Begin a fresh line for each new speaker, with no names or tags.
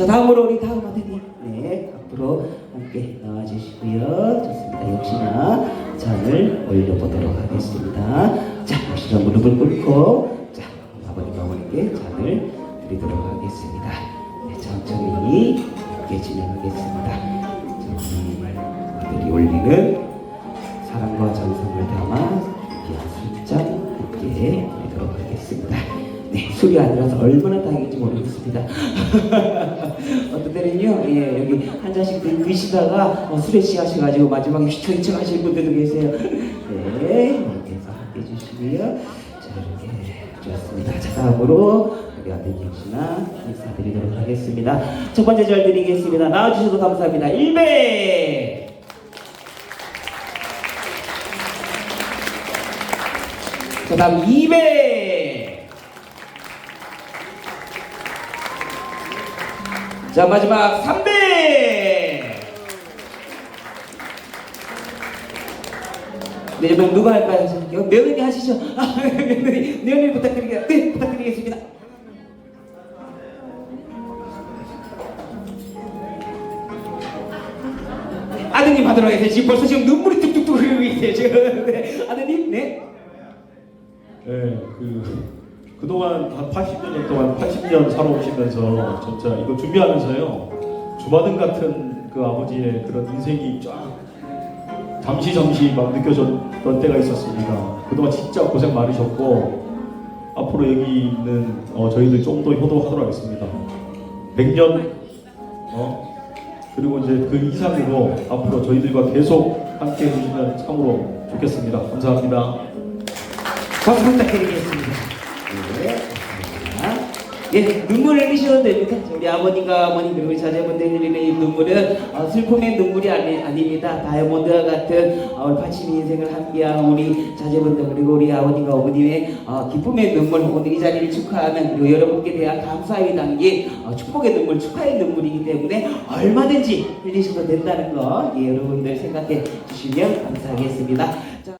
자, 다음으로 우리 다음 아드님. 네, 앞으로 함께 나와주시고요. 좋습니다. 역시나 잔을 올려보도록 하겠습니다. 자, 역시나 무릎을 꿇고, 자, 아버님과 어머니께 잔을 드리도록 하겠습니다. 네, 천천히 함께 진행하겠습니다. 자, 우리 아들이 올리는 사랑과 정성을 담아 이렇게 술잔 함께 술이 아니라서 얼마나 다행인지 모르겠습니다. 어떤 때는요, 예, 여기 한 잔씩 드- 드시다가 어, 술에 취하셔가지고 마지막에 휘청휘청 하시는 분들도 계세요. 네, 이렇게 해서 함께 해주시고요. 자, 이렇게 좋습니다. 자, 다음으로 우리 아들 역시나 인사드리도록 하겠습니다. 첫 번째 절 드리겠습니다. 나와주셔서 감사합니다. 1배! 자, 다음 2배! 자, 마지막 3배! 네, 이번 누가 할까요? 며느리 하시죠? 아, 며느리, 며느리 부탁드리겠습니다. 네, 부탁드리겠습니다. 아드님 하도록 하겠습니다. 지금 벌써 지금 눈물이 뚝뚝뚝 흐르고 있어요. 지금. 네. 아드님, 네.
네, 그 그동안 한 80년 동안 80년 살아오시면서 진짜 이거 준비하면서요 주마등 같은 그 아버지의 그런 인생이 쫙 잠시 잠시 막 느껴졌던 때가 있었습니다. 그동안 진짜 고생 많으셨고 앞으로 여기 있는 어, 저희들 좀 더 효도하도록 하겠습니다. 100년 어 그리고 이제 그 이상으로 앞으로 저희들과 계속 함께 해주시면 참으로 좋겠습니다. 감사합니다.
박수 부탁드리겠습니다. 예, 눈물을 흘리셔도 됩니다. 우리 아버님과 어머님 그리고 자제분들이 흘리는 이 눈물은 어, 슬픔의 눈물이 아니, 아닙니다. 다이아몬드와 같은 어, 파치미 인생을 함께한 우리 자제분들 그리고 우리 아버님과 어머님의 어, 기쁨의 눈물 오늘 이 자리를 축하하는 그리고 여러분께 대한 감사의 담긴 어, 축복의 눈물 축하의 눈물이기 때문에 얼마든지 흘리셔도 된다는 거 예, 여러분들 생각해 주시면 감사하겠습니다. 자,